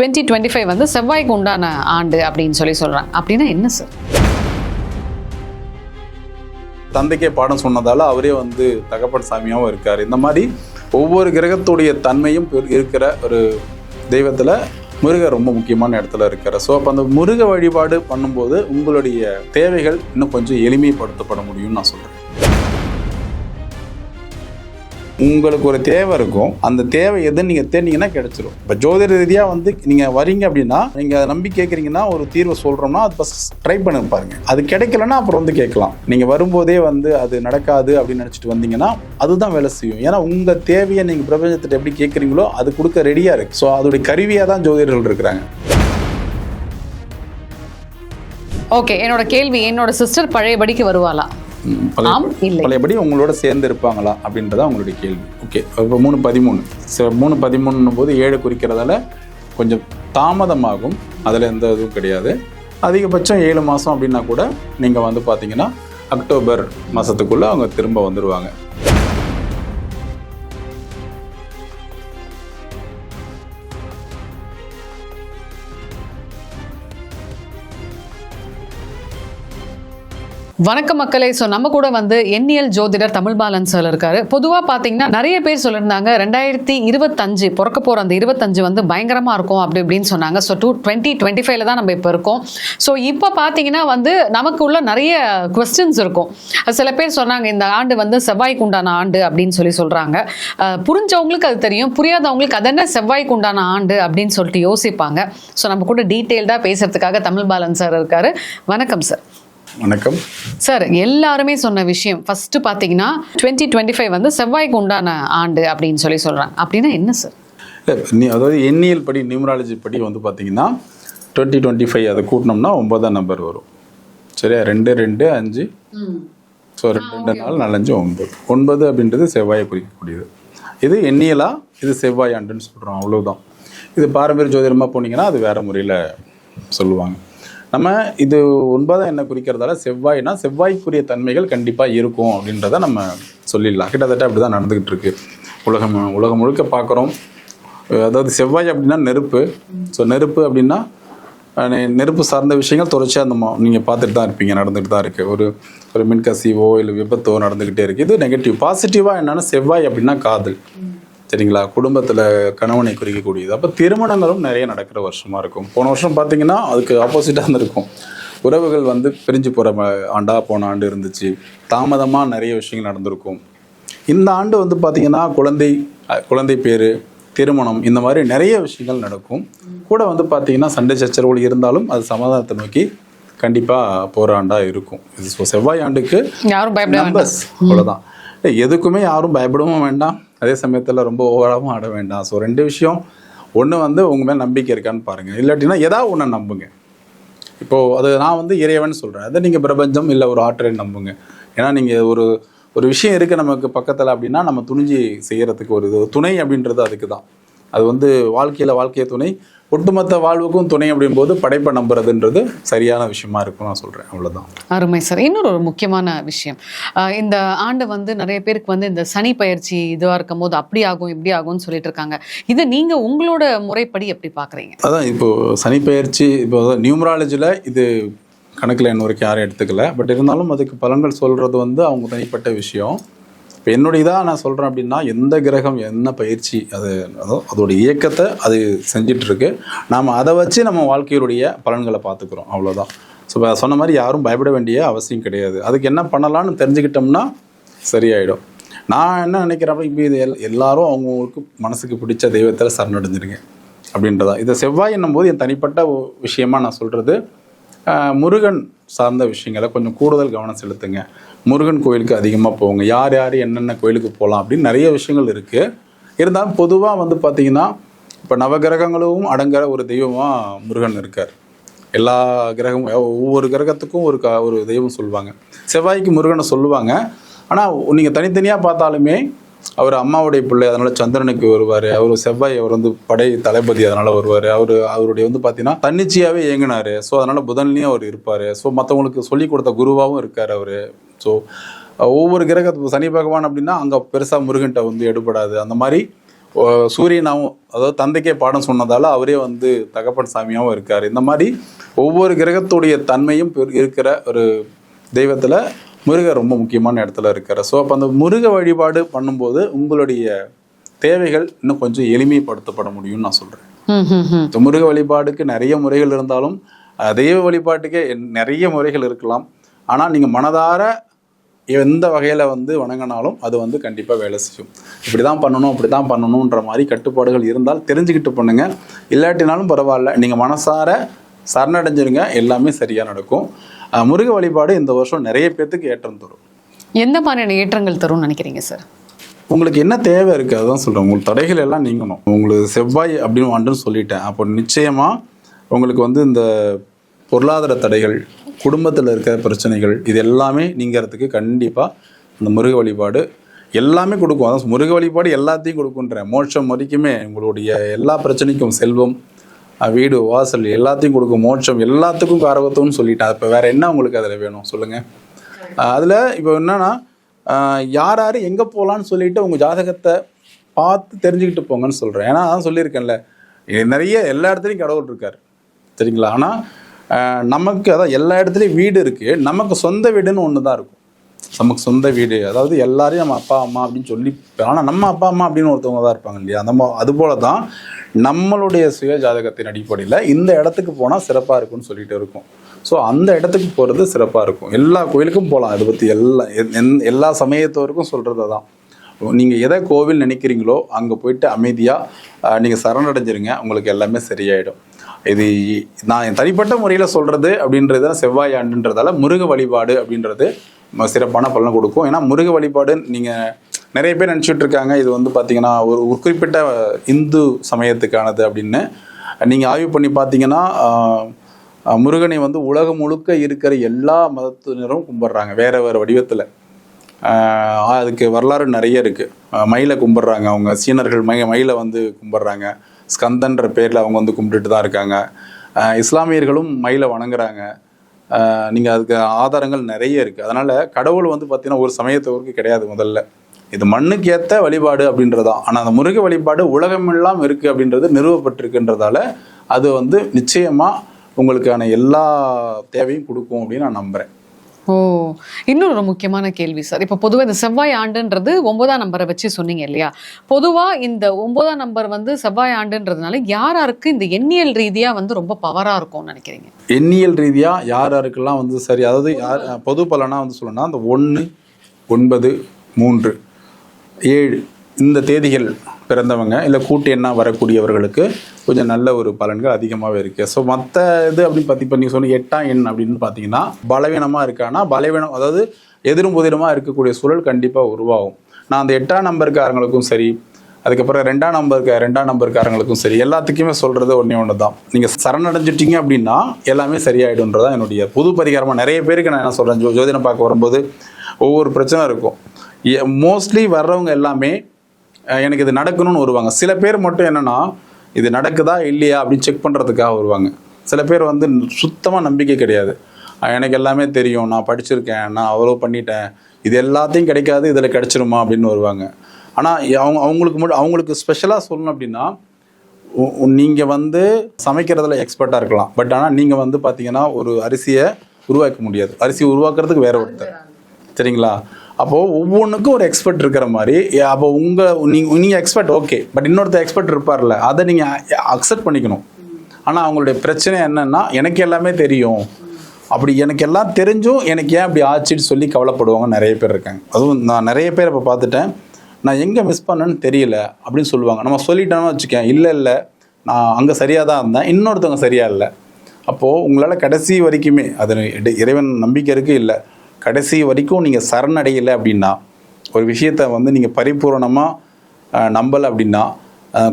Twenty twenty five வந்து செவ்வாய்க்கு உண்டான ஆண்டு அப்படின்னு சொல்லி சொல்கிறாங்க அப்படின்னா என்ன சார் தந்தைக்கே பாடம் சொன்னதால அவரே வந்து தகப்பன் சாமியாகவும் இருக்கார். இந்த மாதிரி ஒவ்வொரு கிரகத்துடைய தன்மையும் இருக்கிற ஒரு தெய்வத்தில் முருகர் ரொம்ப முக்கியமான இடத்துல இருக்கார். ஸோ அப்போ அந்த முருக வழிபாடு பண்ணும்போது உங்களுடைய தேவைகள் இன்னும் கொஞ்சம் எளிமைப்படுத்தப்பட முடியும்னு நான் சொல்கிறேன் உங்களுக்கு ஒரு தேவை இருக்கும். அந்த தேவை எதுன்னு நீங்கள் தேடினீங்கன்னா கிடைச்சிரும். இப்போ ஜோதிட ரீதியாக வந்து நீங்கள் வரீங்க அப்படின்னா நீங்கள் நம்பி கேட்குறீங்கன்னா ஒரு தீர்வை சொல்கிறோம்னா அது ஃபஸ்ட் ட்ரை பண்ணி பாருங்க. அது கிடைக்கலன்னா அப்புறம் வந்து கேட்கலாம். நீங்கள் வரும்போதே வந்து அது நடக்காது அப்படின்னு நினச்சிட்டு வந்தீங்கன்னா அதுதான் வேலை செய்யும். ஏன்னா உங்கள் தேவையை நீங்கள் பிரபஞ்சத்திட்ட எப்படி கேட்குறீங்களோ அது கொடுக்க ரெடியாக இருக்கு. ஸோ அதோடைய கருவியாக தான் ஜோதிடர்கள் இருக்கிறாங்க. ஓகே என்னோட கேள்வி என்னோட சிஸ்டர் பழையபடிக்கு வருவாளா? பழையபடி உங்களோட சேர்ந்து இருப்பாங்களா அப்படின்றதா உங்களுடைய கேள்வி. ஓகே இப்போ மூணு பதிமூணு. மூணு பதிமூணுன்னும் போது ஏழு குறிக்கிறதால கொஞ்சம் தாமதமாகும். அதில் எந்த இதுவும் கிடையாது. அதிகபட்சம் ஏழு மாதம் அப்படின்னா கூட நீங்கள் வந்து பார்த்தீங்கன்னா அக்டோபர் மாதத்துக்குள்ளே அவங்க திரும்ப வந்துடுவாங்க வணக்கம் மக்களே. ஸோ நம்ம கூட வந்து எண்ணியல் ஜோதிடர் தமிழ் பாலன் சார் இருக்காரு. பொதுவாக பார்த்தீங்கன்னா நிறைய பேர் சொல்லியிருந்தாங்க ரெண்டாயிரத்தி இருபத்தஞ்சு பிறக்க போகிற அந்த இருபத்தஞ்சு வந்து பயங்கரமாக இருக்கும் அப்படி இப்படின்னு சொன்னாங்க. ஸோ டூ டுவெண்ட்டி டுவெண்ட்டி ஃபைவ்ல தான் நம்ம இப்போ இருக்கோம். ஸோ இப்போ பார்த்தீங்கன்னா வந்து நமக்கு உள்ள நிறைய கொஸ்டின்ஸ் இருக்கும். சில பேர் சொன்னாங்க இந்த ஆண்டு வந்து செவ்வாய்க்கு உண்டான ஆண்டு அப்படின்னு சொல்லி சொல்கிறாங்க புரிஞ்சவங்களுக்கு அது தெரியும் புரியாதவங்களுக்கு அது என்ன செவ்வாய்க்கு உண்டான ஆண்டு அப்படின்னு சொல்லிட்டு யோசிப்பாங்க. ஸோ நம்ம கூட டீட்டெயில்டாக பேசுறதுக்காக தமிழ் பாலன் சார் இருக்காரு. வணக்கம் சார் வணக்கம். சார் எல்லாருமே சொன்ன விஷயம் ஃபர்ஸ்ட் பார்த்தீங்கன்னா டுவெண்ட்டி டுவெண்ட்டி ஃபைவ் வந்து செவ்வாய்க்கு உண்டான ஆண்டு அப்படின்னு சொல்லி சொல்றாங்க. அப்படின்னா என்ன சார்? நீ அதாவது எண்ணியல் படி நியூமராலஜி படி வந்து பார்த்தீங்கன்னா டுவெண்ட்டி டுவெண்ட்டி ஃபைவ் அதை கூட்டினோம்னா ஒன்பதாம் நம்பர் வரும். சரியா? ரெண்டு ரெண்டு அஞ்சு. ஸோ ரெண்டு ரெண்டு நாள் நாலஞ்சு ஒன்பது. ஒன்பது அப்படின்றது செவ்வாயை குறிக்கக்கூடியது. இது எண்ணியலா? இது செவ்வாய் ஆண்டுன்னு சொல்கிறோம் அவ்வளவுதான். இது பாரம்பரிய ஜோதிடமாக போனீங்கன்னா அது வேற முறையில் சொல்லுவாங்க. நம்ம இது ஒன்பதாம் எண்ணெய் குறிக்கிறதால செவ்வாய்னா செவ்வாய்க்குரிய தன்மைகள் கண்டிப்பாக இருக்கும் அப்படின்றத நம்ம சொல்லிடலாம். கிட்டத்தட்ட அப்படி தான் நடந்துக்கிட்டு இருக்கு. உலகம் உலகம் முழுக்க பார்க்குறோம். அதாவது செவ்வாய் அப்படின்னா நெருப்பு. ஸோ நெருப்பு அப்படின்னா நெருப்பு சார்ந்த விஷயங்கள் தொடர்ச்சியாக அந்த நீங்கள் பார்த்துட்டு தான் இருப்பீங்க. நடந்துகிட்டு தான் இருக்குது ஒரு ஒரு மின்கசிவோ இல்லை விபத்தோ நடந்துக்கிட்டே இருக்குது இது நெகட்டிவ் பாசிட்டிவாக என்னன்னா செவ்வாய் அப்படின்னா காதல். சரிங்களா குடும்பத்தில் கணவனை குறிக்கக்கூடியது. அப்போ திருமணங்களும் நிறைய நடக்கிற வருஷமாக இருக்கும். போன வருஷம் பார்த்தீங்கன்னா அதுக்கு ஆப்போசிட்டாக இருந்திருக்கும் உறவுகள் வந்து பிரிஞ்சு போகிற ஆண்டா போன ஆண்டு இருந்துச்சு. தாமதமாக நிறைய விஷயங்கள் நடந்திருக்கும். இந்த ஆண்டு வந்து பார்த்தீங்கன்னா குழந்தை குழந்தை பேர் திருமணம் இந்த மாதிரி நிறைய விஷயங்கள் நடக்கும். கூட வந்து பார்த்தீங்கன்னா சண்டை சச்சரவுகள் இருந்தாலும் அது சமாதானத்தை நோக்கி கண்டிப்பாக போகிற ஆண்டாக இருக்கும். இது ஸோ செவ்வாய் ஆண்டுக்கு யாரும் பயப்பட அவ்வளோதான் எதுக்குமே யாரும் பயப்படவும் வேண்டாம். அதே சமயத்தில் ரொம்ப ஓவராகவும் ஆட வேண்டாம். ஸோ ரெண்டு விஷயம். ஒன்று வந்து உங்கள் மேலே நம்பிக்கை இருக்கான்னு பாருங்கள் இல்லாட்டினா ஏதாவது ஒன்று நம்புங்க. இப்போது அது நான் வந்து இறைவன் சொல்கிறேன் அதை நீங்கள் பிரபஞ்சம் இல்லை ஒரு ஆற்றலை நம்புங்க. ஏன்னா நீங்கள் ஒரு ஒரு விஷயம் இருக்குது நமக்கு பக்கத்தில் அப்படின்னா நம்ம துணிஞ்சு செய்கிறதுக்கு ஒரு இது துணை அப்படின்றது அதுக்கு தான் அது வந்து வாழ்க்கையில் வாழ்க்கைய துணை ஒட்டுமொத்த வாழ்வுக்கும் துணை அப்படிங்கும்போது படைப்பை நம்புறதுன்றது சரியான விஷயமா இருக்கும் நான் சொல்கிறேன் அவ்வளோதான் அருமை சார். இன்னொரு ஒரு முக்கியமான விஷயம். இந்த ஆண்டு வந்து நிறைய பேருக்கு வந்து இந்த சனி பயிற்சி இதுவாக இருக்கும் போது அப்படி ஆகும் இப்படி ஆகும்னு சொல்லிட்டு இருக்காங்க. இது நீங்க உங்களோட முறைப்படி எப்படி பாக்குறீங்க? அதான் இப்போ சனிப்பெயர்ச்சி இப்போ நியூமராலஜியில் இது கணக்கில் இன்ன வரைக்கும் யாரும் எடுத்துக்கல. பட் இருந்தாலும் அதுக்கு பலன்கள் சொல்கிறது வந்து அவங்க தனிப்பட்ட விஷயம். இப்போ என்னுடைய இதாக நான் சொல்கிறேன் அப்படின்னா எந்த கிரகம் என்ன பயிற்சி அது அதோட இயக்கத்தை அது செஞ்சிட்ருக்கு. நாம் அதை வச்சு நம்ம வாழ்க்கையுடைய பலன்களை பார்த்துக்குறோம். அவ்வளோதான் ஸோ சொன்ன மாதிரி யாரும் பயப்பட வேண்டிய அவசியம் கிடையாது. அதுக்கு என்ன பண்ணலான்னு தெரிஞ்சுக்கிட்டோம்னா சரியாயிடும். நான் என்ன நினைக்கிறப்ப இப்போ இது எல் எல்லாரும் அவங்கவுங்களுக்கு மனசுக்கு பிடிச்ச தெய்வத்தில் சரணடைஞ்சிருங்க. அப்படின்றதா. இதை செவ்வாய் என்னும்போது என் தனிப்பட்ட விஷயமா நான் சொல்கிறது முருகன் சார்ந்த விஷயங்களை கொஞ்சம் கூடுதல் கவனம் செலுத்துங்க. முருகன் கோயிலுக்கு அதிகமாக போங்க. யார் யார் என்னென்ன கோயிலுக்கு போகலாம் அப்படின்னு நிறைய விஷயங்கள் இருக்குது இருந்தாலும் பொதுவாக வந்து பார்த்தீங்கன்னா இப்போ நவகிரகங்களும் அடங்குற ஒரு தெய்வமாக முருகன் இருக்கார். எல்லா கிரகமும் ஒவ்வொரு கிரகத்துக்கும் ஒரு க ஒரு தெய்வம் சொல்லுவாங்க. செவ்வாய்க்கு முருகனை சொல்லுவாங்க. ஆனால் நீங்கள் தனித்தனியாக பார்த்தாலுமே அவர் அம்மாவுடைய பிள்ளை அதனால சந்திரனுக்கு வருவார். அவர் செவ்வாய் அவர் வந்து படை தளபதி அதனால வருவார். அவர் அவருடைய வந்து பார்த்தீங்கன்னா தன்னிச்சையாகவே இயங்கினார். ஸோ அதனால் புதன்லேயும் அவர் இருப்பார். ஸோ மற்றவங்களுக்கு சொல்லிக் கொடுத்த குருவாகவும் இருக்கார் அவர். ஸோ ஒவ்வொரு கிரகத்துக்கு சனி பகவான் அப்படின்னா அங்கே பெருசாக முருகன்ட்ட வந்து எடுபடாது. அந்த மாதிரி சூரியனாகவும் அதாவது தந்தைக்கே பாடம் சொன்னதால் அவரே வந்து தகப்பன் சாமியாகவும் இருக்கார். இந்த மாதிரி ஒவ்வொரு கிரகத்துடைய தன்மையும் பெரு- இருக்கிற ஒரு தெய்வத்தில் முருகர் ரொம்ப முக்கியமான இடத்துல இருக்கார். ஸோ அப்போ அந்த முருக வழிபாடு பண்ணும்போது உங்களுடைய தேவைகள் இன்னும் கொஞ்சம் எளிமைப்படுத்தப்பட முடியும்னு நான் சொல்கிறேன் முருக வழிபாடுக்கு நிறைய முறைகள் இருந்தாலும் தெய்வ வழிபாட்டுக்கே நிறைய முறைகள் இருக்கலாம். ஆனால் நீங்கள் மனதார எந்த வகையில் வந்து வணங்கினாலும் அது வந்து கண்டிப்பாக வேலை செய்யும். இப்படி தான் பண்ணணும் அப்படி தான் பண்ணணுன்ற மாதிரி கட்டுப்பாடுகள் இருந்தால் தெரிஞ்சுக்கிட்டு பண்ணுங்க. இல்லாட்டினாலும் பரவாயில்ல நீங்கள் மனசார சரணடைஞ்சிருங்க எல்லாமே சரியாக நடக்கும். முருக வழிபாடு இந்த வருஷம் நிறைய பேர்த்துக்கு ஏற்றம் தரும். எந்த மாதிரியான ஏற்றங்கள் தரும்னு நினைக்கிறீங்க சார் உங்களுக்கு என்ன தேவை இருக்குது அதுதான் சொல்கிறேன் உங்களுக்கு தடைகள் எல்லாம் நீங்கணும். உங்களுக்கு செவ்வாய் அப்படின்னு ஆண்டுன்னு சொல்லிட்டேன். அப்போ நிச்சயமாக உங்களுக்கு வந்து இந்த பொருளாதார தடைகள் குடும்பத்தில் இருக்கிற பிரச்சனைகள் இது எல்லாமே நீங்கிறதுக்கு கண்டிப்பாக இந்த முருக வழிபாடு எல்லாமே கொடுக்கும். அதான் முருக வழிபாடு எல்லாத்தையும் கொடுக்குன்றேன் மோட்சம் வரைக்குமே உங்களுடைய எல்லா பிரச்சனைக்கும் செல்வம் வீடு வாசல் எல்லாத்தையும் கொடுக்கும் மோட்சம் எல்லாத்துக்கும் காரகத்துவம்னு சொல்லிட்டேன் இப்போ வேற என்ன உங்களுக்கு அதில் வேணும்? சொல்லுங்கள் அதில் இப்போ என்னன்னா யார் யார் எங்கே போகலான்னு சொல்லிட்டு உங்கள் ஜாதகத்தை பார்த்து தெரிஞ்சுக்கிட்டு போங்கன்னு சொல்கிறேன் ஏன்னா அதான் சொல்லியிருக்கேன்ல. நிறைய எல்லா இடத்துலையும் கடவுள் இருக்கார். சரிங்களா? ஆனால் நமக்கு அதான் எல்லா இடத்துலையும் வீடு இருக்குது நமக்கு சொந்த வீடுன்னு ஒன்று தான் இருக்கும். நமக்கு சொந்த வீடு அதாவது எல்லாரையும் நம்ம அப்பா அம்மா அப்படின்னு சொல்லி ஆனால் நம்ம அப்பா அம்மா அப்படின்னு ஒருத்தவங்க தான் இருப்பாங்க இல்லையா? நம்ம அதுபோல தான் நம்மளுடைய சுய ஜாதகத்தின் அடிப்படையில் இந்த இடத்துக்கு போனால் சிறப்பாக இருக்கும்னு சொல்லிட்டு இருக்கும். ஸோ அந்த இடத்துக்கு போகிறது சிறப்பாக இருக்கும். எல்லா கோயிலுக்கும் போகலாம் அதை பற்றி எல்லா எந்- எந்- எல்லா சமயத்தவருக்கும் சொல்கிறது தான் நீங்கள் எதை கோவில் நினைக்கிறீங்களோ அங்கே போயிட்டு அமைதியாக நீங்கள் சரணடைஞ்சிருங்க. உங்களுக்கு எல்லாமே சரியாயிடும். இது நான் என் தனிப்பட்ட முறையில் சொல்கிறது அப்படின்றது தான் செவ்வாய் ஆண்டுன்றதால முருக வழிபாடு அப்படின்றது சிறப்பான பலன் கொடுக்கும். ஏன்னா முருக வழிபாடு நீங்கள் நிறைய பேர் நினச்சிட்டு இருக்காங்க. இது வந்து பார்த்தீங்கன்னா ஒரு ஒரு குறிப்பிட்ட இந்து சமயத்துக்கானது அப்படின்னு. நீங்கள் ஆய்வு பண்ணி பார்த்தீங்கன்னா முருகனை வந்து உலகம் முழுக்க இருக்கிற எல்லா மதத்தினரும் கும்பிட்றாங்க. வேறு வேறு வடிவத்தில். அதுக்கு வரலாறு நிறைய இருக்குது மயிலை கும்பிட்றாங்க அவங்க. சீனர்கள் மை மயிலை வந்து கும்பிட்றாங்க. ஸ்கந்தன்ற பேரில் அவங்க வந்து கும்பிட்டுட்டு தான் இருக்காங்க இஸ்லாமியர்களும் மயிலை வணங்குறாங்க. நீங்கள் அதுக்கு ஆதாரங்கள் நிறைய இருக்குது அதனால் கடவுள் வந்து பார்த்தீங்கன்னா ஒரு சமயத்தவருக்கு கிடையாது முதல்ல. இது மண்ணுக்கு ஏற்ற வழிபாடு அப்படின்றதான் ஆனால் அந்த முருக வழிபாடு உலகமெல்லாம் இருக்குது அப்படின்றது நிறுவப்பட்டிருக்குன்றதால அது வந்து நிச்சயமாக உங்களுக்கான எல்லா தேவையும் கொடுக்கும் அப்படின்னு நான் நம்புகிறேன் ஓ இன்னொரு ஒரு முக்கியமான கேள்வி சார். இப்போ பொதுவாக இந்த செவ்வாய் ஆண்டுன்றது ஒன்பதாம் நம்பரை வச்சு சொன்னீங்க இல்லையா? பொதுவாக இந்த ஒன்பதாம் நம்பர் வந்து செவ்வாய் ஆண்டுன்றதுனால யார் யாருக்கு இந்த எண்ணியல் ரீதியாக வந்து ரொம்ப பவராக இருக்கும்னு நினைக்கிறீங்க? எண்ணியல் ரீதியாக யார் யாருக்கெல்லாம் வந்து சரி அதாவது யார் பொது பலனாக வந்து சொல்லணும்னா அந்த ஒன்று ஒன்பது மூன்று ஏழு இந்த தேதிகள் பிறந்தவங்க இல்லை கூட்டு எண்ணாக வரக்கூடியவர்களுக்கு கொஞ்சம் நல்ல ஒரு பலன்கள் அதிகமாகவே இருக்குது ஸோ மற்ற இது அப்படின்னு பார்த்தி இப்போ நீங்கள் சொன்ன எட்டாம் எண் அப்படின்னு பார்த்தீங்கன்னா பலவீனமாக இருக்கான்னா பலவீனம் அதாவது எதிரும் புதிரமாக இருக்கக்கூடிய சூழல் கண்டிப்பாக உருவாகும். நான் அந்த எட்டாம் நம்பருக்காரங்களுக்கும் சரி அதுக்கப்புறம் ரெண்டாம் நம்பருக்கு ரெண்டாம் நம்பருக்காரங்களுக்கும் சரி எல்லாத்துக்குமே சொல்கிறது ஒன்றே ஒன்று தான் நீங்கள் சரணடைஞ்சிட்டீங்க அப்படின்னா எல்லாமே சரியாயிடும்ன்றதான் என்னுடைய புது பரிகாரமாக நிறைய பேருக்கு நான் என்ன சொல்கிறேன் ஜோ ஜோதிடம் பார்க்க வரும்போது ஒவ்வொரு பிரச்சனை இருக்கும். மோஸ்ட்லி வர்றவங்க எல்லாமே எனக்கு இது நடக்கணும்னு வருவாங்க. சில பேர் மட்டும் என்னென்னா இது நடக்குதா இல்லையா அப்படின்னு செக் பண்ணுறதுக்காக வருவாங்க. சில பேர் வந்து சுத்தமாக நம்பிக்கை கிடையாது. எனக்கு எல்லாமே தெரியும். நான் படிச்சிருக்கேன். நான் அவ்வளோ பண்ணிட்டேன். இது எல்லாத்தையும் கிடைக்காது இதில் கிடைச்சிருமா அப்படின்னு வருவாங்க. ஆனால் அவங்க அவங்களுக்கு மட்டும் அவங்களுக்கு ஸ்பெஷலாக சொல்லணும் அப்படின்னா நீங்கள் வந்து சமைக்கிறதுல எக்ஸ்பர்ட்டாக இருக்கலாம். பட் ஆனால் நீங்கள் வந்து பார்த்தீங்கன்னா ஒரு அரிசியை உருவாக்க முடியாது. அரிசி உருவாக்குறதுக்கு வேற ஒருத்தர். சரிங்களா? அப்போது ஒவ்வொன்றுக்கும் ஒரு எக்ஸ்பர்ட் இருக்கிற மாதிரி அப்போ உங்கள் நீங்கள் நீங்கள் எக்ஸ்பர்ட் ஓகே பட் இன்னொருத்தர் எக்ஸ்பர்ட் இருப்பார்ல அதை நீங்கள் அக்செப்ட் பண்ணிக்கணும். ஆனால் அவங்களுடைய பிரச்சனை என்னன்னா எனக்கு எல்லாமே தெரியும். அப்படி எனக்கு எல்லாம் தெரிஞ்சும் எனக்கு ஏன் அப்படி ஆச்சுன்னு சொல்லி கவலைப்படுவாங்க நிறைய பேர் இருக்காங்க. அதுவும் நான் நிறைய பேர் இப்போ பார்த்துட்டேன். நான் எங்கே மிஸ் பண்ணேன்னு தெரியல அப்படின்னு சொல்லுவாங்க. நம்ம சொல்லிட்டோம்னு வச்சுக்கேன் இல்லை இல்லை. நான் அங்கே சரியாக தான் இருந்தேன் இன்னொருத்தவங்க சரியாக இல்லை. அப்போது உங்களால் கடைசி வரைக்குமே அது இறைவன் நம்பிக்கை இருக்குது இல்லை. கடைசி வரைக்கும் நீங்கள் சரணடையலை அப்படின்னா ஒரு விஷயத்தை வந்து நீங்கள் பரிபூரணமாக நம்பலை அப்படின்னா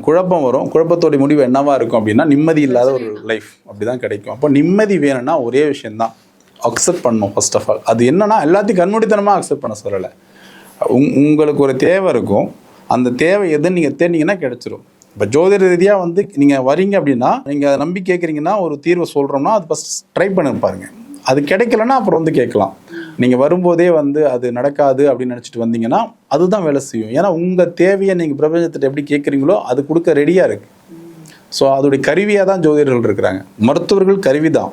குழப்பம் வரும். குழப்பத்தோட முடிவு என்னவா இருக்கும் அப்படின்னா நிம்மதி இல்லாத ஒரு லைஃப் அப்படி தான் கிடைக்கும். அப்போ நிம்மதி வேணும்னா ஒரே விஷயம்தான். அக்செப்ட் பண்ணணும் ஃபர்ஸ்ட் ஆஃப் ஆல் அது என்னன்னா எல்லாத்தையும் கண்மூடித்தனமாக அக்செப்ட் பண்ண சொல்லலை. உங் உங்களுக்கு ஒரு தேவை இருக்கும். அந்த தேவை எதுன்னு நீங்கள் தேடினீங்கன்னா கிடைச்சிரும். இப்போ ஜோதிட ரீதியாக வந்து நீங்கள் வரீங்க அப்படின்னா நீங்கள் அதை நம்பி கேட்குறீங்கன்னா ஒரு தீர்வை சொல்கிறோம்னா அது ஃபஸ்ட் ட்ரை பண்ணி பாருங்க. அது கிடைக்கலன்னா அப்புறம் வந்து கேட்கலாம். நீங்கள் வரும்போதே வந்து அது நடக்காது அப்படின்னு நினச்சிட்டு வந்தீங்கன்னா அதுதான் வேலை செய்யும். ஏன்னா உங்கள் தேவையை நீங்கள் பிரபஞ்சத்திட்ட எப்படி கேட்குறீங்களோ அது கொடுக்க ரெடியாக இருக்குது ஸோ அதோடைய கருவியாக தான் ஜோதிடர்கள் இருக்கிறாங்க. மருத்துவர்கள் கருவி தான்.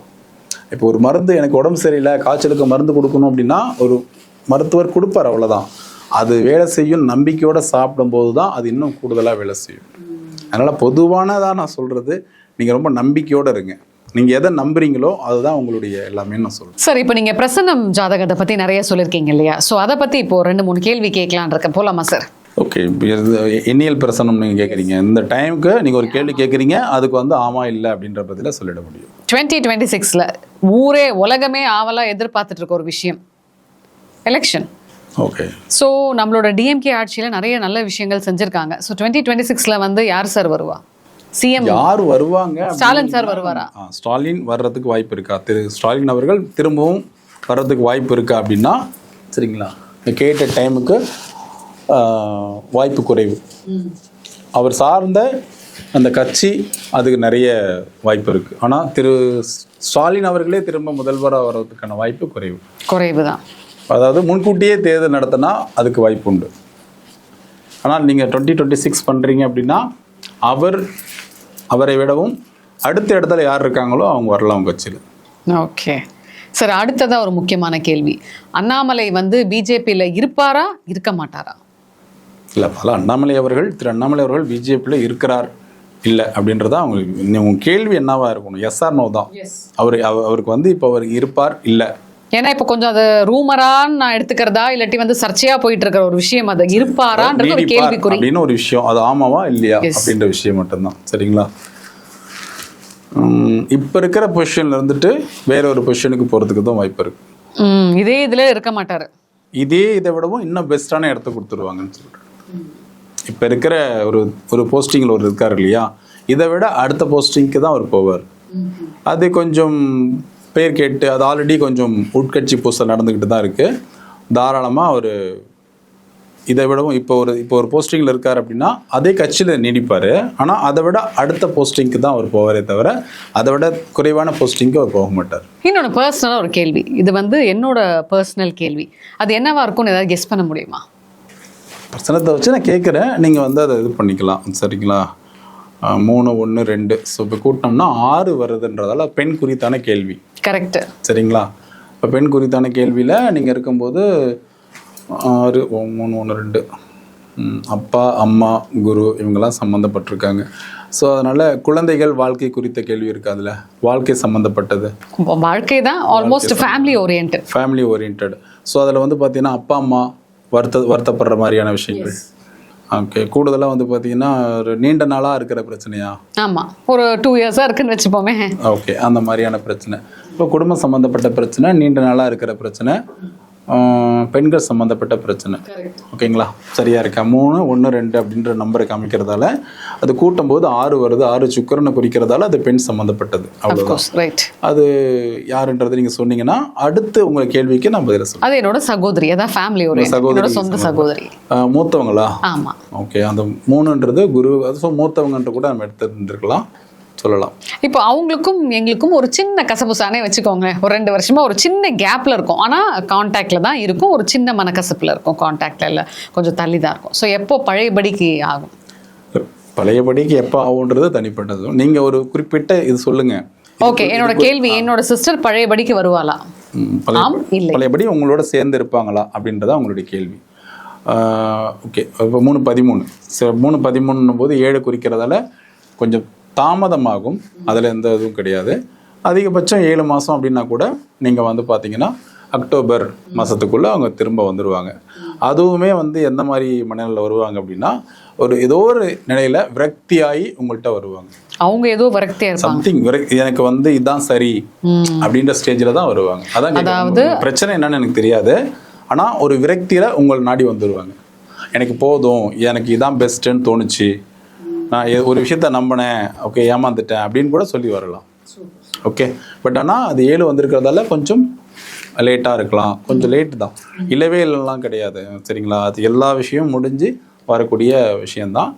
இப்போ ஒரு மருந்து எனக்கு உடம்பு சரியில்லை காய்ச்சலுக்கு மருந்து கொடுக்கணும் அப்படின்னா ஒரு மருத்துவர் கொடுப்பார் அவ்வளோதான் அது வேலை செய்யும் நம்பிக்கையோடு சாப்பிடும்போது தான் அது இன்னும் கூடுதலாக வேலை செய்யும். அதனால் பொதுவானதாக நான் சொல்கிறது நீங்கள் ரொம்ப நம்பிக்கையோடு இருங்க. நீங்கள் எதை நம்புறீங்களோ அதுதான் உங்களுடைய எல்லாமே நான் சொல்கிறேன் சார் இப்போ நீங்க பிரசன்னம் ஜாதகத்தை பத்தி நிறைய சொல்லியிருக்கீங்க இல்லையா? ஸோ அதை பத்தி இப்போ ரெண்டு மூணு கேள்வி கேட்கலான் இருக்கேன். போலாமா சார்? ஓகே எண்ணியல் பிரசனம் நீங்கள் கேட்குறீங்க. இந்த டைமுக்கு நீங்கள் ஒரு கேள்வி கேட்குறீங்க அதுக்கு வந்து ஆமாம் இல்லை அப்படின்ற பதில சொல்லிட முடியும். டுவெண்ட்டி டுவெண்ட்டி சிக்ஸில் ஊரே உலகமே ஆவலாக எதிர்பார்த்துட்டு இருக்க ஒரு விஷயம். எலெக்ஷன் ஓகே ஸோ நம்மளோட டிஎம்கே ஆட்சியில் நிறைய நல்ல விஷயங்கள் செஞ்சுருக்காங்க. ஸோ டுவெண்ட்டி டுவெண்ட்டி சிக்ஸில் வந்து யார் சார் வருவா? சிஎம் யார் வருவாங்க ஸ்டாலின் சார் வருவாரா? ஸ்டாலின் வர்றதுக்கு வாய்ப்பு இருக்கா? திரு ஸ்டாலின் அவர்கள் திரும்பவும் வர்றதுக்கு வாய்ப்பு இருக்கா அப்படின்னா சரிங்களா? கேட்ட டைமுக்கு வாய்ப்பு குறைவு. அவர் சார்ந்த அந்த கட்சி அதுக்கு நிறைய வாய்ப்பு இருக்குது ஆனால் திரு ஸ்டாலின் அவர்களே திரும்ப முதல்வராக வர்றதுக்கான வாய்ப்பு குறைவு. குறைவு தான் அதாவது முன்கூட்டியே தேர்தல் நடத்தினா அதுக்கு வாய்ப்பு உண்டு. ஆனால் நீங்கள் டுவெண்ட்டி டுவெண்ட்டி சிக்ஸ் பண்ணுறீங்க அப்படின்னா அவர் அவரை விடவும் அடுத்த இடத்துல யார் இருக்காங்களோ அவங்க வரலாம் கட்சியில். ஓகே. சார் அடுத்ததா ஒரு முக்கியமான கேள்வி. அண்ணாமலை வந்து பிஜேபியில் இருப்பாரா இருக்க மாட்டாரா? இல்லை பல அண்ணாமலை அவர்கள் திரு அண்ணாமலை அவர்கள் பிஜேபியில் இருக்கிறார் இல்லை அப்படின்றதா அவங்களுக்கு இன்னும் உங்க கேள்வி என்னவா இருக்கணும்? எஸ் ஆர் நோ தான். அவர் அவ- அவருக்கு வந்து இப்போ அவர் இருப்பார் இல்லை? ஏன்னா இப்போ கொஞ்சம் அது ரூமரான்னு நான் எடுத்துக்கிறதா இல்லாட்டி வந்து சர்ச்சையா போயிட்டு இருக்கிற ஒரு விஷயம் அது. இருப்பாரான்றது ஒரு கேள்விக்குறி. அப்படின்னு ஒரு விஷயம். அது ஆமாவா இல்லையா. அப்படின்ற விஷயம் மட்டும்தான். சரிங்களா? இப்ப இருக்கிற பொசிஷன்ல இருந்துட்டு வேற ஒரு பொசிஷனுக்கு போறதுக்கு தான் வாய்ப்பு இருக்கு. இதே இதுல இருக்க மாட்டாரு. இதே இதை விடவும் இன்னும் பெஸ்ட்டான இடத்த கொடுத்துருவாங்கன்னு சொல்றேன் இப்ப இருக்கிற ஒரு ஒரு போஸ்டிங்கில் ஒரு இருக்காரு இல்லையா? இதை விட அடுத்த போஸ்டிங்க்கு தான் அவர் போவார். அது கொஞ்சம் பேர் கேட்டு அது ஆல்ரெடி கொஞ்சம் உட்கட்சி பூசல் நடந்துக்கிட்டு தான் இருக்கு. தாராளமாக அவர் இதை விடவும் இப்போ ஒரு இப்போ ஒரு போஸ்டிங்கில் இருக்கார் அப்படின்னா அதே கட்சியில் நீடிப்பார். ஆனால் அதை விட அடுத்த போஸ்டிங்க்கு தான் அவர் போவாரே தவிர அதை விட குறைவான போஸ்டிங்க்கு அவர் போக மாட்டார். இன்னொன்று பர்சனலாக ஒரு கேள்வி. இது வந்து என்னோட பர்சனல் கேள்வி. அது என்னவா இருக்கும்னு ஏதாவது கெஸ் பண்ண முடியுமா? பிரச்சனத்தை வச்சு நான் கேட்குறேன் நீங்கள் வந்து அதை இது பண்ணிக்கலாம். சரிங்களா? மூணு ஒன்று ரெண்டு. ஸோ இப்போ கூட்டினோம்னா ஆறு வருதுன்றதால பெண் குறித்தான கேள்வி. கரெக்ட் சரிங்களா? இப்போ பெண் குறித்தான கேள்வியில் நீங்கள் இருக்கும்போது ஆறு மூணு ஒன்று ரெண்டு. அப்பா அம்மா குரு இவங்கெல்லாம் சம்மந்தப்பட்டிருக்காங்க ஸோ அதனால் குழந்தைகள் வாழ்க்கை குறித்த கேள்வி இருக்கு அதில். வாழ்க்கை சம்மந்தப்பட்டது வாழ்க்கை தான் almost family orient family orient so அதில் வந்து பார்த்தீங்கன்னா அப்பா அம்மா வருத்த வருத்தப்படுற மாதிரியான விஷயங்கள். ஓகே கூடுதலாக வந்து பார்த்தீங்கன்னா ஒரு நீண்ட நாளாக இருக்கிற பிரச்சனையா? ஆமா. ஒரு டூ இயர்ஸாக இருக்குன்னு வச்சுப்போமே. ஓகே அந்த மாதிரியான பிரச்சனை. இப்போ குடும்பம் சம்மந்தப்பட்ட பிரச்சனை நீண்ட நாளாக இருக்கிற பிரச்சனை பெண்கள் சம்மந்தப்பட்ட பிரச்சனை. ஓகேங்களா? சரியா இருக்கா? மூணு ஒன்று ரெண்டு அப்படின்ற நம்பரை காமிக்கிறதால அது கூட்டும் போது ஆறு வருது ஆறு சுக்கரனை குறிக்கிறதால அது பெண் சம்மந்தப்பட்டது அவ்வளோதான் அது யாருன்றது நீங்கள் சொன்னீங்கன்னா அடுத்து உங்கள் கேள்விக்கு நான் பதில் சொல்லுவேன் அது என்னோட சகோதரி அதான் ஃபேமிலி ஓரியன்ட் சகோதரி சொந்த சகோதரி. மூத்தவங்களா? ஆமா. ஓகே அந்த மூணுன்றது குரு அது மூத்தவங்கன்ற கூட நம்ம எடுத்துருந்துருக்கலாம். சொல்லலாம். இப்போ அவங்களுக்கும் எங்களுக்கும் ஒரு சின்ன கசப்புசானே வச்சுக்கோங்க. ஒரு ரெண்டு வருஷமா ஒரு சின்ன கேப்ல இருக்கும். ஆனா கான்டாக்ட்ல தான் இருக்கும். ஒரு சின்ன மனக்கசப்புல இருக்கும். கான்டாக்ட்ல இல்ல கொஞ்சம் தள்ளி தான் இருக்கும். ஸோ எப்போ பழையபடிக்கு ஆகும்? பழையபடிக்கு எப்போ ஆகுன்றது தனிப்பட்டது. நீங்கள் ஒரு குறிப்பிட்ட இது சொல்லுங்க. ஓகே என்னோட கேள்வி என்னோட சிஸ்டர் பழையபடிக்கு வருவாளா. பழையபடி உங்களோட சேர்ந்து இருப்பாங்களா? அப்படின்றதா உங்களுடைய கேள்வி. ஓகே இப்போ மூணு பதிமூணு. மூணு பதிமூணுன்னும் போது ஏழு குறிக்கிறதால கொஞ்சம் தாமதமாகும். அதில் எந்த இதுவும் கிடையாது. அதிகபட்சம் ஏழு மாதம் அப்படின்னா கூட நீங்கள் வந்து பார்த்தீங்கன்னா அக்டோபர் மாதத்துக்குள்ளே அவங்க திரும்ப வந்துடுவாங்க அதுவுமே வந்து எந்த மாதிரி மனநிலையில் வருவாங்க அப்படின்னா ஒரு ஏதோ ஒரு நிலையில் விரக்தியாகி உங்கள்கிட்ட வருவாங்க. அவங்க ஏதோ விரக்தியா இருப்பாங்க. சம்திங் எனக்கு வந்து இதுதான் சரி அப்படின்ற ஸ்டேஜில் தான் வருவாங்க. அதான் அதாவது பிரச்சனை என்னன்னு எனக்கு தெரியாது. ஆனால் ஒரு விரக்தியில உங்கள் நாடி வந்துடுவாங்க எனக்கு போதும் எனக்கு இதான் பெஸ்ட்டுன்னு தோணுச்சு. நான் ஒரு விஷயத்த நம்பினேன். ஓகே ஏமாந்துட்டேன் அப்படின்னு கூட சொல்லி வரலாம். ஓகே பட் ஆனால் அது ஏழு வந்திருக்கிறதால கொஞ்சம் லேட்டாக இருக்கலாம். கொஞ்சம் லேட் தான். இல்லவே இல்லைலாம் கிடையாது. சரிங்களா? அது எல்லா விஷயமும் முடிஞ்சு வரக்கூடிய விஷயந்தான்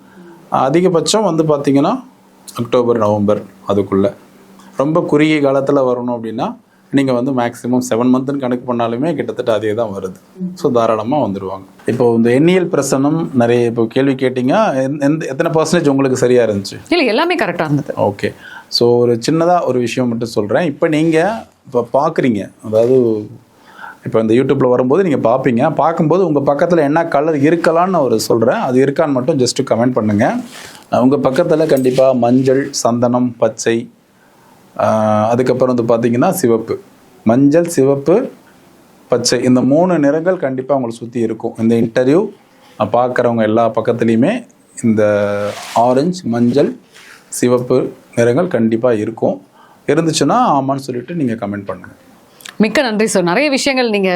அதிகபட்சம் வந்து பார்த்தீங்கன்னா அக்டோபர் நவம்பர் அதுக்குள்ளே. ரொம்ப குறுகிய காலத்தில் வரணும் அப்படின்னா நீங்கள் வந்து மேக்ஸிமம் செவன் மந்த்னு கணக்கு பண்ணாலுமே கிட்டத்தட்ட அதே தான் வருது. ஸோ தாராளமாக வந்துடுவாங்க இப்போ இந்த எண்ணியல் பிரசனம் நிறைய இப்போ கேள்வி கேட்டிங்க. எந்த- எத்தனை பர்சன்டேஜ் உங்களுக்கு சரியாக இருந்துச்சு? இல்ல எல்லாமே கரெக்டா இருந்தது. ஓகே ஸோ ஒரு சின்னதாக ஒரு விஷயம் மட்டும் சொல்கிறேன் இப்போ நீங்கள் இப்போ பார்க்குறீங்க அதாவது இப்போ இந்த யூடியூப்பில் வரும்போது நீங்கள் பார்ப்பீங்க பார்க்கும்போது உங்கள் பக்கத்தில் என்ன கலர் இருக்கலாம்னு ஒரு சொல்கிறேன் அது இருக்கான்னு மட்டும் ஜஸ்ட்டு கமெண்ட் பண்ணுங்கள் உங்கள் பக்கத்தில் கண்டிப்பாக மஞ்சள் சந்தனம் பச்சை அதுக்கப்புறம் வந்து பார்த்தீங்கன்னா சிவப்பு. மஞ்சள் சிவப்பு பச்சை. இந்த மூணு நிறங்கள் கண்டிப்பாக உங்களை சுற்றி இருக்கும். இந்த இன்டர்வியூ பார்க்குறவங்க எல்லா பக்கத்துலேயுமே இந்த ஆரஞ்சு மஞ்சள் சிவப்பு நிறங்கள் கண்டிப்பாக இருக்கும். இருந்துச்சுன்னா ஆமான்னு சொல்லிட்டு நீங்கள் கமெண்ட் பண்ணுங்கள் மிக்க நன்றி சார் நிறைய விஷயங்கள் நீங்க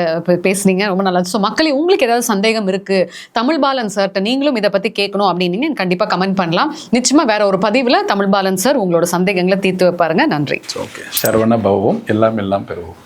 பேசுனீங்க. ரொம்ப நல்லா ஸோ மக்களே உங்களுக்கு ஏதாவது சந்தேகம் இருக்கு தமிழ் பாலன் சார்ட்ட நீங்களும் இதை பத்தி கேட்கணும் அப்படின்னு கண்டிப்பா கமெண்ட் பண்ணலாம். நிச்சயமா வேற ஒரு பதிவுல தமிழ் பாலன் சார் உங்களோட சந்தேகங்களை தீர்த்து வைப்பாருங்க. நன்றி. ஓகே சரவண பவம் எல்லாம் எல்லாம் பெறுவோம்.